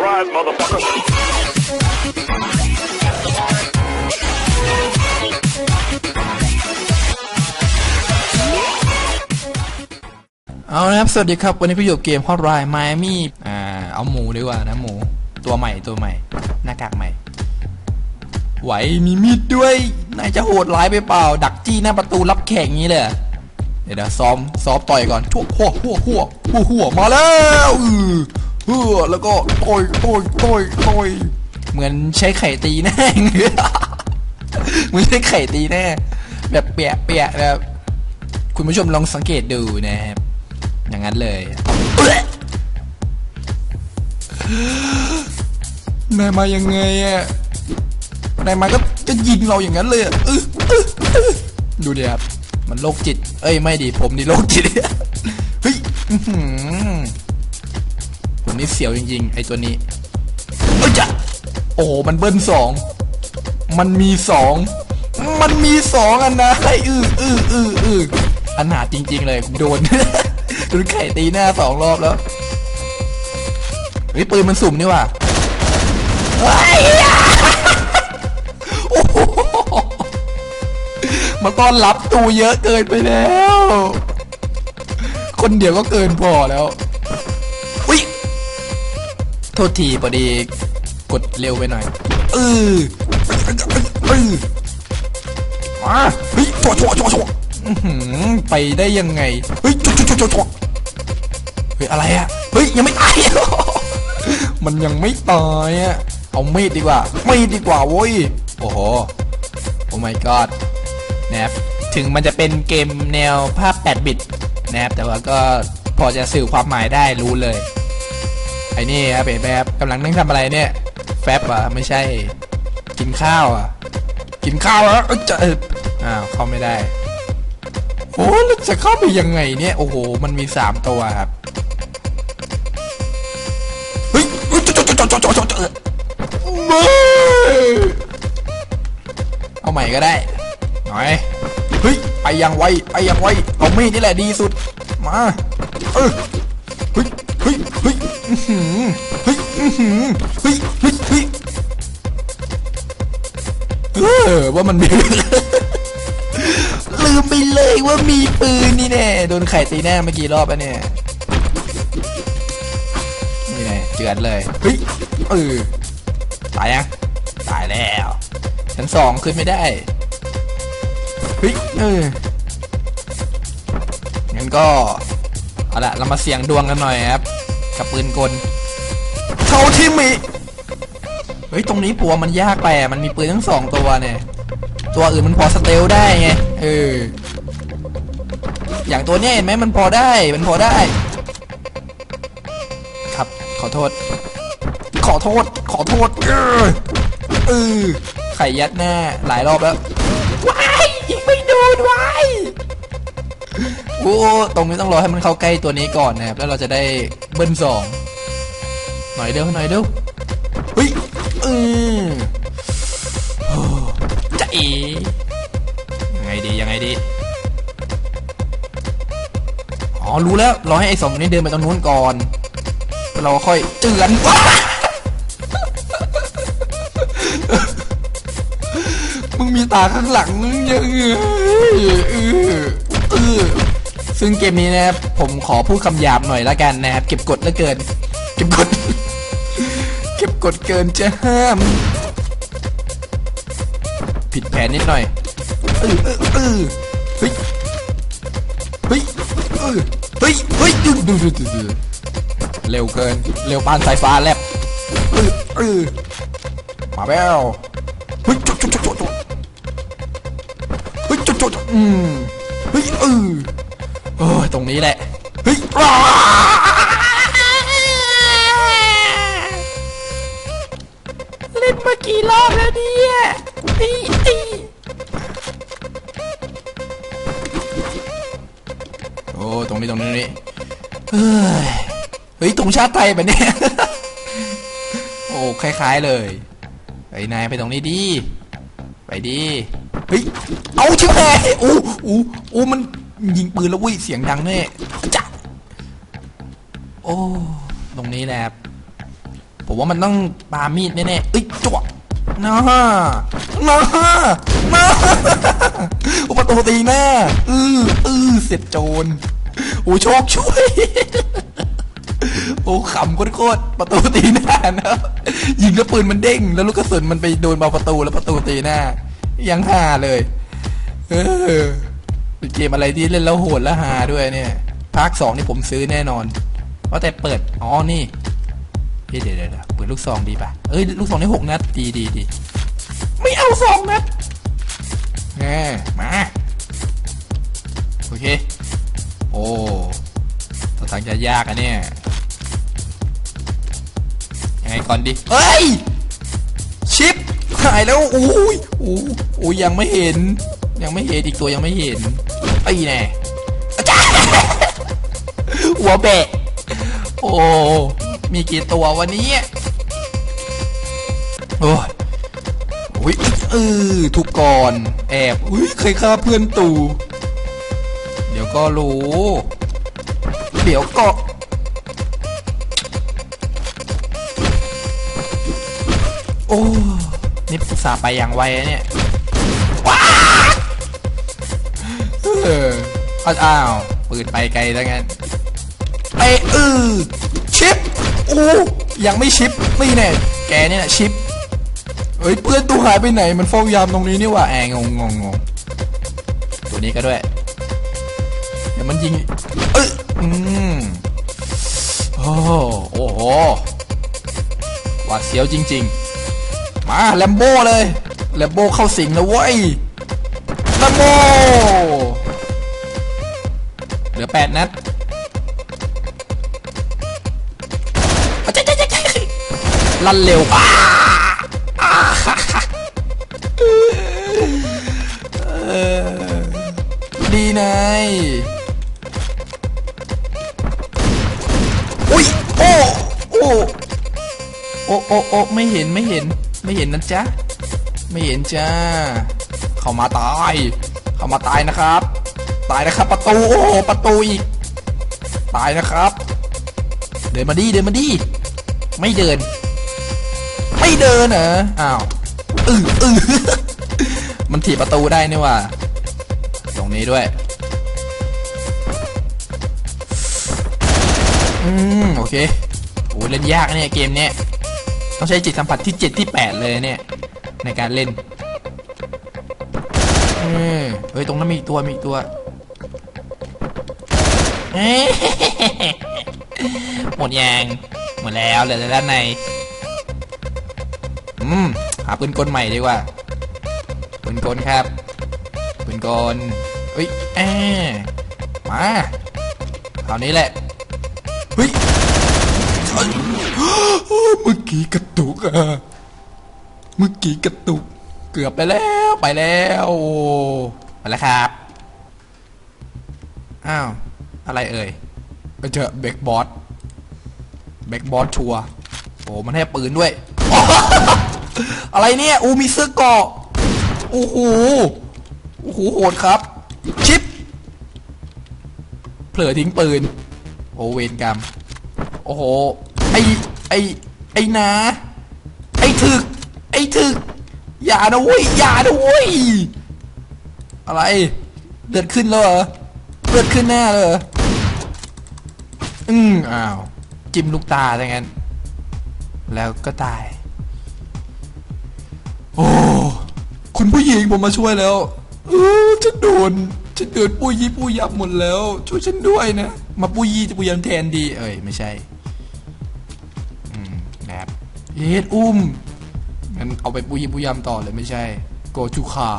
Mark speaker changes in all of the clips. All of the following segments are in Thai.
Speaker 1: Surprise, motherfucker.
Speaker 2: เอาละครับ สวัสดีครับ วันนี้ก็อยู่กับเกมฮอตไลน์ไมมี่อ่า เอาหมูดีกว่านะหมู ตัวใหม่ตัวใหม่ หน้ากากใหม่ ไหวมีมีดด้วย นายจะโหดร้ายไปเปล่า ดักจี้หน้าประตูรับแขกงี้เลยเดี๋ยวนะซ้อมซ้อมต่อยก่อนทั่วหัวหัวหัวหัวหัวมาแล้วอือ เฮือแล้วก็ต่อยต่อยต่อยต่อยเหมือนใช้ไข่ตีแน่เหมือนใช้ไข่ตีแน่ แบบเปียกเปียกแบบคุณผู้ชมลองสังเกตดูนะครับอย่างนั้นเลยนายมายังไงอะนายมาก็จะยิงเราอย่างนั้นเลยอะดูดิครับมันโรคจิต เอ้ยไม่ดิผมนี่โรคจิตเฮ้ย นี่เสียวจริงๆ ไอ้ตัวนี้เอ้ยจ้ะโอ้โหมันเบิ้ลสอง มันมีสอง มันมีสองอันนะไอ้อืออืออืออืออันหาจริง ๆ เลยโดน โดนไข่ตีหน้าสองรอบแล้วเฮ้ยปืนมันสุ่มนี่ว่ะมาต้อนรับตูเยอะเกินไปแล้ว คนเดียวก็เกินพอแล้ว ษทีพอดีกดเร็วไปหน่อยเออเออมาเฮ้ยชัวชัวชัวชัวอื้อหือไปได้ยังไง เฮ้ยชัวชัวชัวชัวเฮ้ยอะไรอะเฮ้ยยังไม่ตาย มันยังไม่ตายอะเอามีดดีกว่า มีดดีกว่าโว้ย โอ้โห โอ้ my god นะครับถึงมันจะเป็นเกมแนวภาพ 8 บิตนะครับแต่ว่าก็พอจะสื่อความหมายได้รู้เลย ไอ้นี่ครับเอ๋แบบกำลังนั่งทำอะไรเนี่ย แฟบอะไม่ใช่ กินข้าวอะ กินข้าวแล้วจะอ้าวเข้าไม่ได้โอ้แล้วจะเข้าไปยังไงเนี่ย โอ้โห มันมีสามตัวครับเฮ้ยเฮ้ยจอจอจอจอจอจอจอม่เอาใหม่ก็ได้ หน่อย เฮ้ย ไปยังไว ไปยังไว เอามีดนี่แหละดีสุด มา เออ เฮ้ยเฮ้ยเฮ้ยเฮ้ยเออว่ามันมีลืมไปเลยว่ามีปืนนี่แน่โดนไข่ตีแน่เมื่อกี้รอบแล้เนี่ยนี่แน่เจือนเลยเฮ้ยเออตายยังตายแล้วชั้นสองขึ้นไม่ได้เฮ้ยเอองั้นก็เอาละเรามาเสี่ยงดวงกันหน่อยครับ กับปืนกลเท่าที่มีเฮ้ยตรงนี้ปัวมันยากไปอะมันมีปืนทั้งสองตัวเนี่ย ตัวอื่นมันพอสเตลได้ไงเอออย่างตัวเนี้ยเห็นไหมมันพอได้มันพอได้ ครับขอโทษ ขอโทษ ขอโทษเออเออไข่ยัดหน้าหลายรอบแล้วว้ายยิงไม่โดนว้ายโอ้ตรงนี้ต้องรอให้มันเข้าใกล้ตัวนี้ก่อนนะครับแล้วเราจะได้เบิลสองหน่อยเดียวหน่อยเดียวเฮ้ยอือโอ้จะเอยังไงดียังไงดีอ๋อรู้แล้วรอให้ไอ้สองคนนี้เดินไปตรงนู้นก่อนเราค่อยเจือนว้ามึงมีตาข้างหลังมึงยังไงเออเออ ซึ่งเกมนี้นะครับผมขอพูดคำหยาบหน่อยละกันนะครับ เก็บกดเหลือเกิน เก็บกด เก็บกดเกินจะห้าม ผิดแผนนิดหน่อยเออเออเออเฮ้ยเฮ้ยเออเฮ้ยเฮ้ยดูดูดูดูเร็วเกิน เร็วปานสายฟ้าแลบเออเออมาแล้วเฮ้ยจุดจุดจุดจุดเฮ้ยจุดจุดจุดอืมเฮ้ยเออ โอ้ยตรงนี้แหละ เฮ้ยว้าเล่นมากี่รอบแล้วเนี่ยตีตีโอ้ตรงนี้ตรงนี้ตรงนี้เฮ้ยเฮ้ยตรงชาติไทยปะเนี่ยโอ้คล้าย ๆเลยไปนายไปตรงนี้ดี ไปดีเฮ้ยเอาชิบหายอู้อู้อู้มัน ยิงปืนแล้ววุ้ยเสียงดังแน่จ้ะโอ้ตรงนี้แหละครับผมว่ามันต้องปามีดแน่ๆเอ้ยจวนะฮะนะฮะนะฮะอุปตูตีหน้าอืออือเสร็จโจรโอ้โชคช่วย โอ้ขำโคตรประตูตีหน้านะยิงแล้วปืนมันเด้ง แล้วลูกกระสุนมันไปโดนเบาประตูแล้วประตูตีหน้า ยังฮาเลย เออ เป็นเกมอะไรที่เล่นแล้วโหดและฮาด้วยเนี่ยภาคสองนี่ผมซื้อแน่นอนว่าแต่เปิดอ๋อนี่เดี๋ยวเดี๋ยวเดี๋ยวเปิดลูกซองดีป่ะเอ้ยลูกซองได้หกนัดดีดีดีไม่เอาสองนัดแหมมาโอเค โอ้ตัวทางจะยากอะเนี่ยยังไงก่อนดีเฮ้ยชิปหายแล้วอุ้ยอู้อู้ยังไม่เห็น ยังไม่เห็นอีกตัวยังไม่เห็นไอ้แน่อาจารย์หัวแบะ โอ้ มีกี่ตัววันนี้โอ้ยอุ้ยเออทุกก่อน แอบอุ้ยใครฆ่าเพื่อนตู่เดี๋ยวก็รู้ เดี๋ยวก็โอ้ นี่ศึกษาห์ไปอย่างไวอะเนี่ย อ้าวปืนไปไกลแล้วงั้นไอเออชิปโอ้ยังไม่ชิปไม่แน่แกเนี่ยนะชิปเฮ้ยเพื่อนตัวหายไปไหนมันเฝ้ายามตรงนี้นี่ว่าแองงงงงตัวนี้ก็ด้วยเดี๋ยวมันยิงเอ้ยอืมโอ้โอ้โหหวาดเสียวจริง ๆ มาแลมโบ้เลยแลมโบ้เข้าสิงแล้วเว้ยแลมโบ้ แปดนัดลั่นเร็วอ้าดีนายอุ้ย โอ้ โอ้ โอ้ โอ้ โอ้ ไม่เห็น ไม่เห็น ไม่เห็นนะจ๊ะ ไม่เห็นจ้า เข้ามาตาย เข้ามาตายนะครับ ตายนะครับ ประตูโอ้โหประตูอีก ตายนะครับ เดินมาดิเดินมาดิไม่เดิน ไม่เดินเหรออ้าวอืออือมันถีบประตูได้นี่ว่า ตรงนี้ด้วย อืมโอเคโอ้เล่นยากเนี่ยเกมเนี้ยต้องใช้จิตสัมผัสที่ 7 ที่ 8 เลยเนี่ย ในการเล่น เฮ้ย ตรงนั้นมีตัวมีตัว หมดยางหมดแล้วเหลือแต่ด้านใน อืม หาปืนกลใหม่ดีกว่า ปืนกลครับ ปืนกลเฮ้ยแอมาคราวนี้แหละ เฮ้ยเมื่อกี้กระตุกอะเมื่อกี้กระตุก เกือบไปแล้วไปแล้ว ไปแล้วครับ อ้าว อะไรเอ่ยไปเจอเบกบอสเบกบอสชัวร์โอ้มันให้ปืนด้วย อะไรเนี่ย อูมีเสื้อเกาะโอ้โหโอ้โหโหดครับ ชิป เผลอทิ้งปืน โอเวนกรรม โอ้โห ไอไอไอนาไอถึก ไอถึก อย่านะเว้ย อย่านะเว้ย อะไรเลือดขึ้นแล้วเหรอเลือดขึ้นหน้าเลย อืมอ้าว จิ้มลูกตาดังนั้น แล้วก็ตาย โอ้ คุณผู้หญิงผมมาช่วยแล้วเออฉันโดนฉันโดนปุยยี่ปุยยับหมดแล้ว ช่วยฉันด้วยนะ มาปุยยี่จะปุยยำแทนดี เอ้ย ไม่ใช่ อืมนะครับเฮ็ดอุ้มงั้นเอาไปปุยยี่ปุยยำต่อเลยไม่ใช่ โกจูคา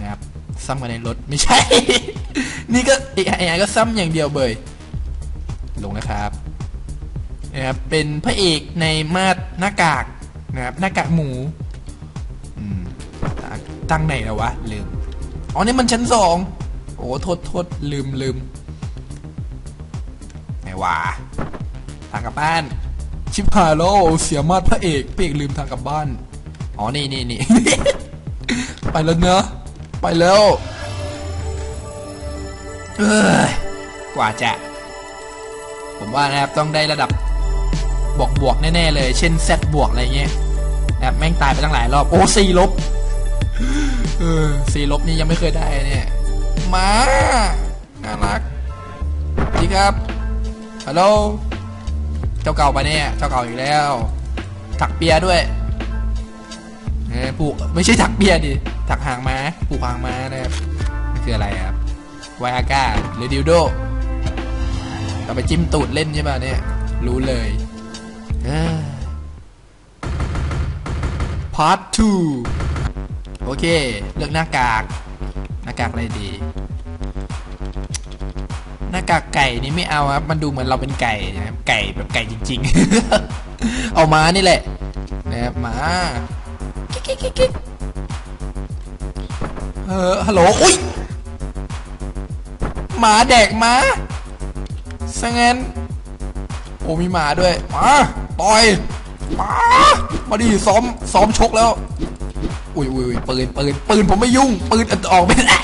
Speaker 2: นะครับซ้ำกันในรถไม่ใช่ นี่ก็ไอ้ไอ้ก็ซ้ำอย่างเดียวเบย ลงนะครับนะครับเป็นพระเอกในมาดหน้ากากนะครับหน้ากากหมูตั้งไหนแล้ววะลืมอ๋อนี่มันชั้นสองโอ้โทษโทษลืมลืมไงวะทางกลับบ้าน ชิบหายแล้วเสียมาดพระเอกพระเอกลืมทางกลับบ้านอ๋อนี่นี่นี่ไปแล้วเนอะไปแล้วเอ้ยกว่าจะ ว่านะครับต้องได้ระดับบวกบวกแน่ๆเลย เช่น Z บวกอะไรเงี้ยนะครับแม่งตายไปตั้งหลายรอบ โอ้สี่ลบเออสี่ลบนี่ยังไม่เคยได้เนี่ยมาน่ารักสวัสดีครับฮัลโหลเจ้าเก่าปะเนี่ยเจ้าเก่าอีกแล้ว ถักเปียด้วยเออผูกไม่ใช่ถักเปียดิถักหางม้าผูกหางม้านะครับคืออะไรครับไวอาก้าหรือดิวโด เราไปจิ้มตูดเล่นใช่ป่ะเนี่ย รู้เลยพาร์ท 2 โอเค เลือกหน้ากาก หน้ากากอะไรดี หน้ากากไก่นี่ไม่เอาครับ มันดูเหมือนเราเป็นไก่นะครับ ไก่แบบไก่จริง ๆ เอามานี่แหละนะครับมาเออฮัลโหล อุ้ยหมาแดกมา ซะงั้น โอ้มีหมาด้วย มาต่อยมามาดิซ้อมซ้อมชกแล้ว อุ้ยอุ้ยอุ้ยปืนปืนปืนผมไม่ยุ่ง ปืนอันออกไม่ได้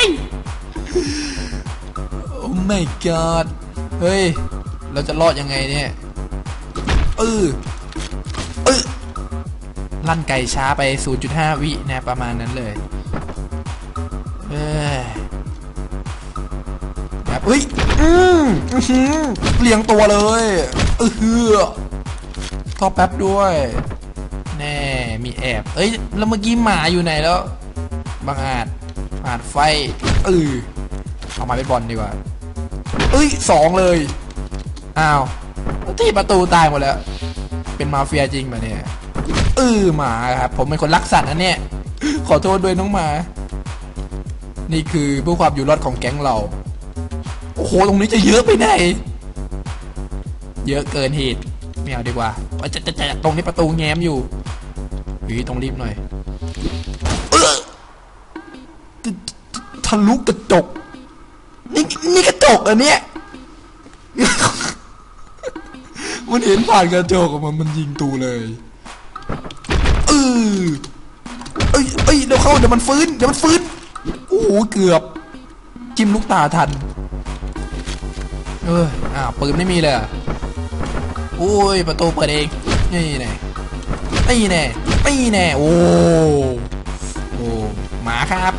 Speaker 2: โอ้ my god เฮ้ย เราจะรอดยังไงเนี่ยเออเออลั่นไก่ช้าไป 0.5 วินะประมาณนั้นเลย เอ้ย มอื้อหือเลียงตัวเลยเออฮือทอแป๊บด้วย แน่ มีแอบ เอ้ย แล้วเมื่อกี้หมาอยู่ไหนแล้วบางอาจอาจไฟเออเอามาเป็นบอลดีกว่า เอ้ยสองเลย อ้าวที่ประตูตายหมดแล้ว เป็นมาเฟียจริงมาเนี่ยเออหมาครับ ผมเป็นคนรักสัตว์นะเนี่ย ขอโทษด้วยน้องหมา นี่คือเพื่อความอยู่รอดของแก๊งเรา โอ้โหตรงนี้จะเยอะไปไหน เยอะเกินเหตุไม่เอาดีกว่าว่าจะจะจะตรงนี้ประตูแง้มอยู่หรือต้องรีบหน่อยเออทะลุกระจก นี่นี่กระจกอันเนี้ยมันเห็นผ่านกระจกออกมามันยิงตูเลยเออเอ้ยเอ้ยเดี๋ยวเข้าเดี๋ยวมันฟื้นเดี๋ยวมันฟื้นโอ้โหเกือบ จิ้มลูกตาทัน เอออ้าวปืนไม่มีเลยอโอ้ยประตูเปิดเองนี่แน่นี่แน่นี่แน่โอ้โอ้หมาครับ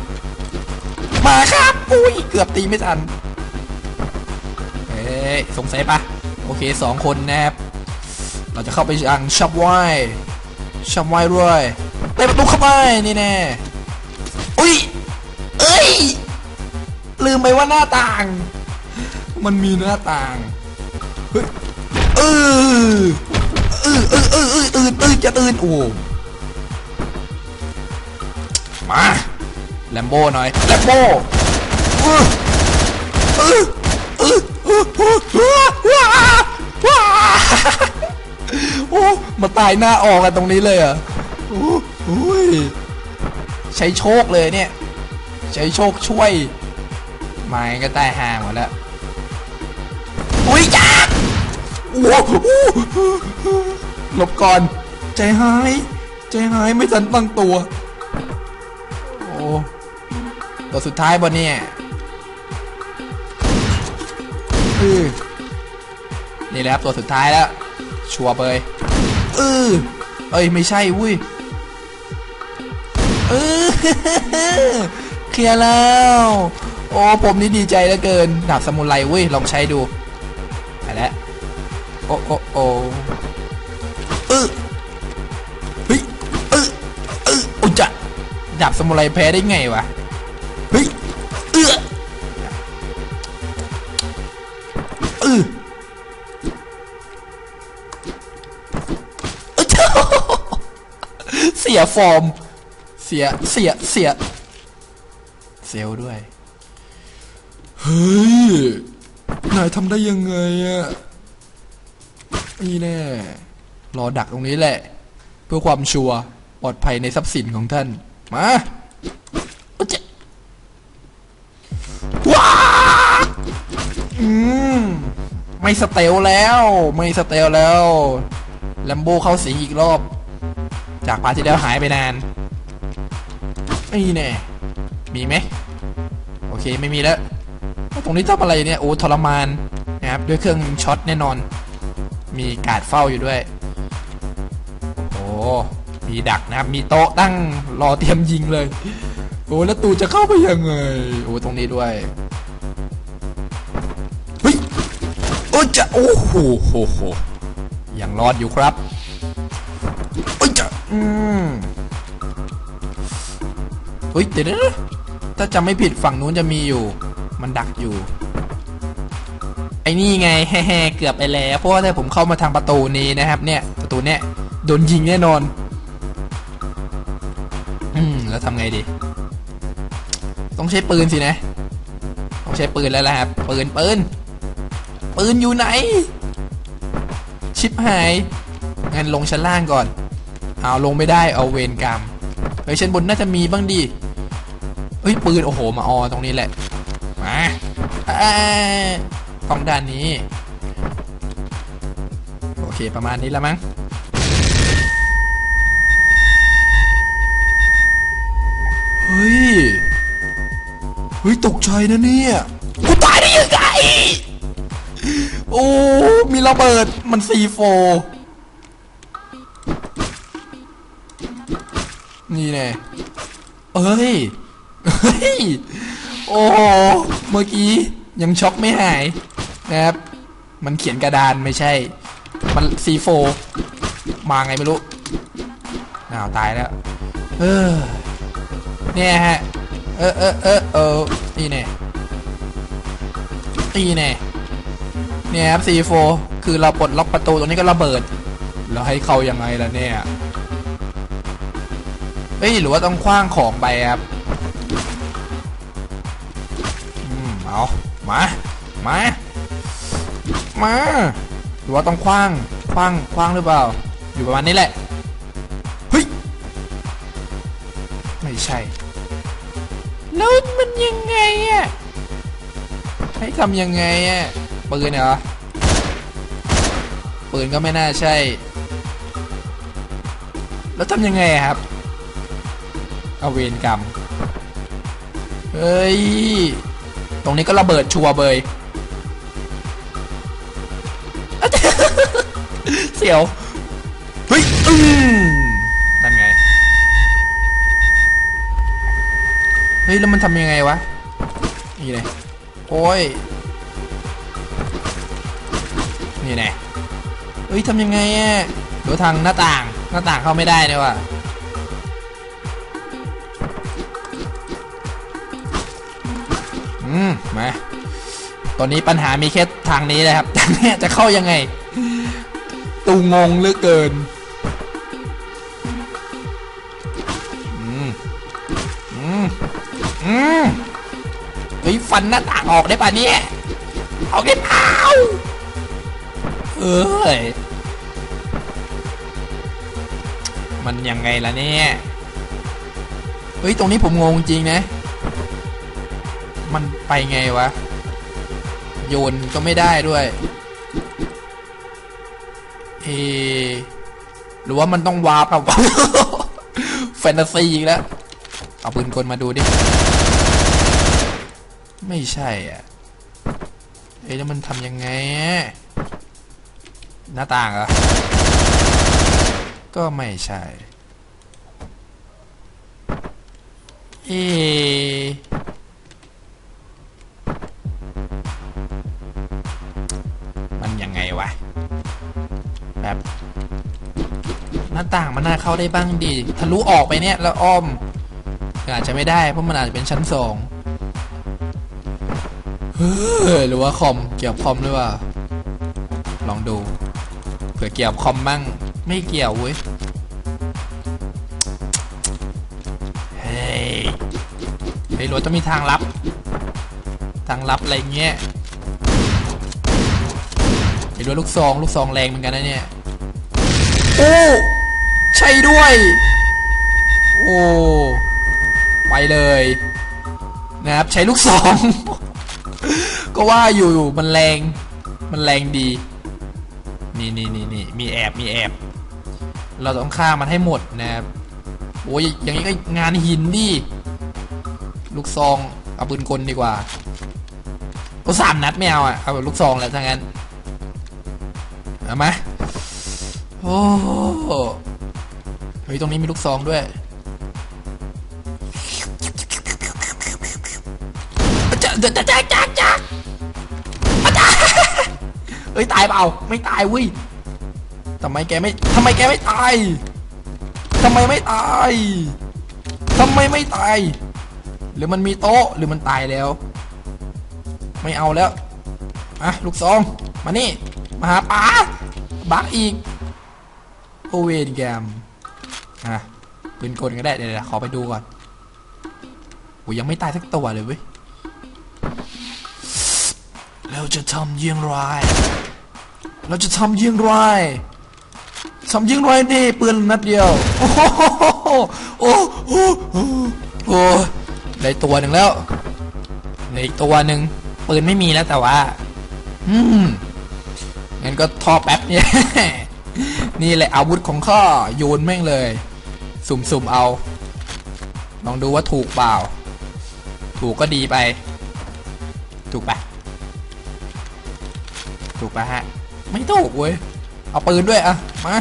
Speaker 2: หมาครับอุ้ยเกือบตีไม่ทันเอ้ยสงสัยปะโอเคสองคนนะครับเราจะเข้าไปยังชับไว้ชับไว้ด้วยเปิดประตูเข้าไปนี่แน่อุ้ยเอ้ยลืมไปว่าหน้าต่าง มันมีหน้าต่างเฮ้ยเออเออเออเออเออตื่นตื่นจะตื่นโอ้มาแลมโบ้หน่อยแลมโบ้เออเออเออเออเออว้าว้าว้าโอ้มาตายหน้าออกกันตรงนี้เลยอะโอ้โอ้ยใช้โชคเลยเนี่ย ใช้โชคช่วยไม่ก็ตายห่างหมดแล้ว โอ้โหหลบก่อน ใจหาย ใจหายไม่ทันตั้งตัว โอ้ตัวสุดท้ายบนเนี่ยเออนี่แหละครับตัวสุดท้ายแล้ว ชัวร์เลยเออเอ้ยไม่ใช่วุ้ยเออเคลียร์แล้ว โอ้ผมนี่ดีใจเหลือเกินดาบสมุนไรเว้ยลองใช้ดูไปแล้ว โอ้โอ้โอ้เออเฮ้ยเออเออโอ้จะดาบสมุไรแพ้ได้ไงวะเฮ้ยเออเออเออเจ้าเสียฟอร์ม เสีย เสีย เสีย เซลด้วย เฮ้ย นายทำได้ยังไงอะ นี่แน่ รอดักตรงนี้แหละ เพื่อความชัวร์ปลอดภัยในทรัพย์สินของท่าน มาอุ๊ยเจ๊ว้าอืมไม่สเตลแล้ว ไม่สเตลแล้วแลมโบเข้าสิงอีกรอบ จากพาที่แล้วหายไปนานนี่แน่มีไหมโอเคไม่มีแล้ว ตรงนี้ทำอะไรเนี่ย โอ้ทรมานนะครับ ด้วยเครื่องช็อตแน่นอน มีการ์ดเฝ้าอยู่ด้วย โอ้มีดักนะครับ มีโต๊ะตั้งรอเตรียมยิงเลย โอ้แล้วตูจะเข้าไปยังไง โอ้ตรงนี้ด้วยเฮ้ยโอ้จะโอ้โหโหโหยังรอดอยู่ครับโอ้ยจะอืมเฮ้ยเดี๋ยวนะถ้าจำไม่ผิดฝั่งนู้นจะมีอยู่ มันดักอยู่ ไอ้นี่ไงแฮ่เกือบไปแล้วเพราะว่าถ้าผมเข้ามาทางประตูนี้นะครับเนี่ยประตูเนี่ยโดนยิงแน่นอน อืมแล้วทำไงดี ต้องใช้ปืนสินะ ต้องใช้ปืนแล้วล่ะครับปืนปืนปืนอยู่ไหน ชิปหายงั้นลงชั้นล่างก่อน เอาลงไม่ได้เอาเวรกรรมเฮ้ยชั้นบนน่าจะมีบ้างดิเฮ้ยปืนโอ้โหมาออตรงนี้แหละมาเอ้ย ต้องด้านนี้ โอเคประมาณนี้แล้วมั้งเฮ้ย เฮ้ย ตกใจนะเนี่ย กูตายได้ยังไง โอ้ มีระเบิด มันซีโฟ นี่แน่เอ้ย เฮ้ย โอ้ เมื่อกี้ยังช็อกไม่หาย นะครับ มันเขียนกระดานไม่ใช่ มันซีโฟมาไงไม่รู้อ้าวตายแล้วเออเนี่ยฮะ เออเออเออเออนี่แน่นี่แน่เนี่ยครับ C4 คือเราปลดล็อกประตูตรงนี้ก็ระเบิด แล้วให้เข้ายังไงล่ะเนี่ยเฮ้ยหรือว่าต้องคว้างของไปครับ อืม เอา มา มา มาหรือว่าต้องคว้างคว้างคว้างหรือเปล่า อยู่ประมาณนี้แหละเฮ้ยไม่ใช่แล้วมันยังไงอะให้ทำยังไงอะปืนเหรอปืนก็ไม่น่าใช่ แล้วทำยังไงครับเอาเวรกรรมเฮ้ย ตรงนี้ก็ระเบิดชัวเบย เสียว เฮ้ย อืมนั่นไง เฮ้ย แล้วมันทำยังไงวะ นี่เลยโอ้ย นี่แน่เฮ้ยทำยังไงอะเดี๋ยวทางหน้าต่าง หน้าต่างเข้าไม่ได้เนี่ยว่ะอืม มา ตอนนี้ปัญหามีแค่ทางนี้เลยครับทางเนี้ยจะเข้ายังไง ตูงงเหลือเกินอืมอืมอืมเฮ้ยฟันหน้าต่างออกได้ป่ะเนี่ยออกได้เปล่าเอ้ยมันยังไงล่ะเนี่ยเฮ้ยตรงนี้ผมงงจริงนะ มันไปไงวะ โยนก็ไม่ได้ด้วย เอหรือว่ามันต้องวาร์ปเอาแฟนตาซีอีกแล้ว เอาปืนกลมาดูดิ ไม่ใช่อะ เอ๊ะแล้วมันทำยังไง หน้าต่างเหรอ ก็ไม่ใช่ เอ๊ แบบหน้าต่างมันน่าเข้าได้บ้างดีทะลุออกไปเนี่ยแล้วอ้อมอาจจะไม่ได้เพราะมันอาจจะเป็นชั้นสองเฮ้ยหรือว่าคอมเกี่ยวกับคอมหรือเปล่าลองดูเผื่อเกี่ยวกับคอมมั่งไม่เกี่ยวเว้ยเฮ้ยเฮ้ยรถต้องมีทางลับ ทางลับอะไรเงี้ยไอ้รถลูกซองลูกซองแรงเหมือนกันนะเนี่ย โอ้ใช่ด้วย โอ้ไปเลยนะครับใช้ลูกซอง ก็ว่าอยู่มันแรง มันแรงดี นี่นี่นี่นี่มีแอบมีแอบ เราต้องฆ่ามันให้หมดนะครับโอ้ยอย่างนี้ก็งานหินดิลูกซองเอาปืนกลดีกว่าก็สามนัดไม่เอาอะเอาแบลูกซองแหละถ้างั้นเอามา อ้เฮ้ยตรงนี้มีลูกซองด้วยจะจะจะจะจะจะเฮ้ยตายเปล่าไม่ตายเว้ยทำไมแกไม่ทำไมแกไม่ตายทำไมไม่ตายทำไมไม่ตาย หรือมันมีโต๊ะหรือมันตายแล้ว ไม่เอาแล้วอะลูกซอง มานี่ มาหาป๋าบักอีก โอเวนแกมอะปืนกลก็ได้เดี๋ยวขอไปดูก่อนโอ้ยยังไม่ตายสักตัวเลยเว้ยแล้วจะทำยังไรเราจะทำยังไรทำยังไรนี่ปืนนัดเดียว โอ้โหโอ้โหโอ้ได้ตัวหนึ่งแล้วเหลืออีกตัวหนึ่งปืนไม่มีแล้วแต่ว่า อืมงั้นก็ท่อแป๊บเนี่ย นี่แหละอาวุธของข้าโยนแม่งเลย สุ่มๆเอา ลองดูว่าถูกเปล่า ถูกก็ดีไป ถูกปะถูกปะฮะ ไม่ถูกเว้ย เอาปืนด้วยอะมา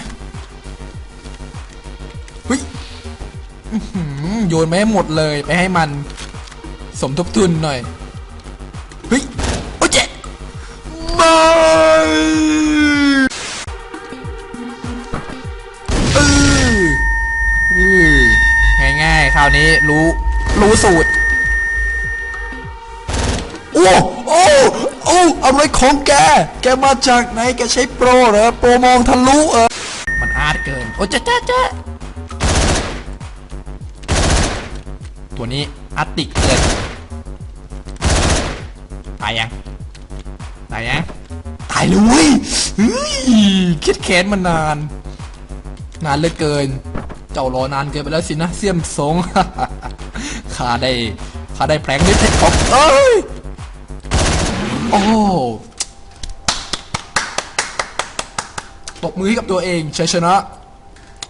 Speaker 2: เฮ้ยโยนไปให้หมดเลยไปให้มัน สมทบทุนหน่อยเฮ้ยโอ้เจ๊ม่เายๆคราวนี้รู้รู้สูตรโอ้โอ้โอ้อะไรของแก แกมาจากไหนแกใช้โปรเหรอโปรมองทะลุเออมันอาร์ตเกิน โอ้จ๊ะจ๊ะจ๊ะตัวนี้อาร์ติกเกินตายยังตายยังตายเลยเว้ยเฮ้ยคิดแค้นมานาน นานเหลือเกิน เจ้ารอนานเกินไปแล้วสินะเสี่ยมสงข้าได้ข้าได้แผลงนิดให้ของเอ้ยโอ้ตบมือให้กับตัวเองชัยชนะ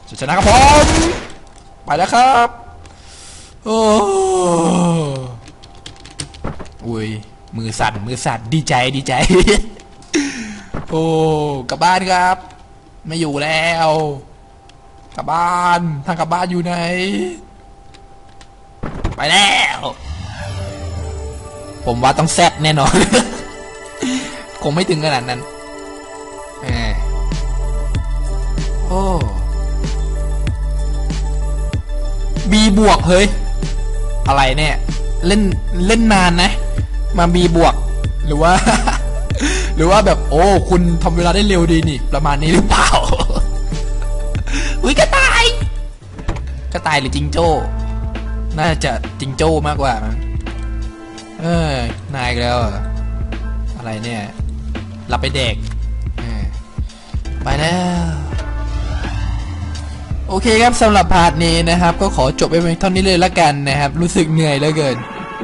Speaker 2: ชัยชนะครับผมไปแล้วครับโอ้อุ้ยมือสั่นมือสั่นดีใจดีใจ โอ้กลับบ้านครับ ไม่อยู่แล้ว กลับบ้านทางกลับบ้านอยู่ไหน ไปแล้ว ผมว่าต้องแซดแน่นอน คงไม่ถึงขนาดนั้นเออโอ้บีบวกเฮ้ย อะไรเนี่ย เล่นเล่นนานนะ มาบีบวก หรือว่า หรือว่าแบบโอ้ คุณทำเวลาได้เร็วดีนี่ ประมาณนี้หรือเปล่า ต่ายหรือจิงโจ้ น่าจะจิงโจ้มากกว่ามั้งเออนายแล้ว อะไรเนี่ยรับไปเด็กออไปแล้ว โอเคครับสำหรับพาร์ทนี้นะครับ ก็ขอจบไปเพียงเท่านี้เลยละกันนะครับ รู้สึกเหนื่อยเหลือเกิน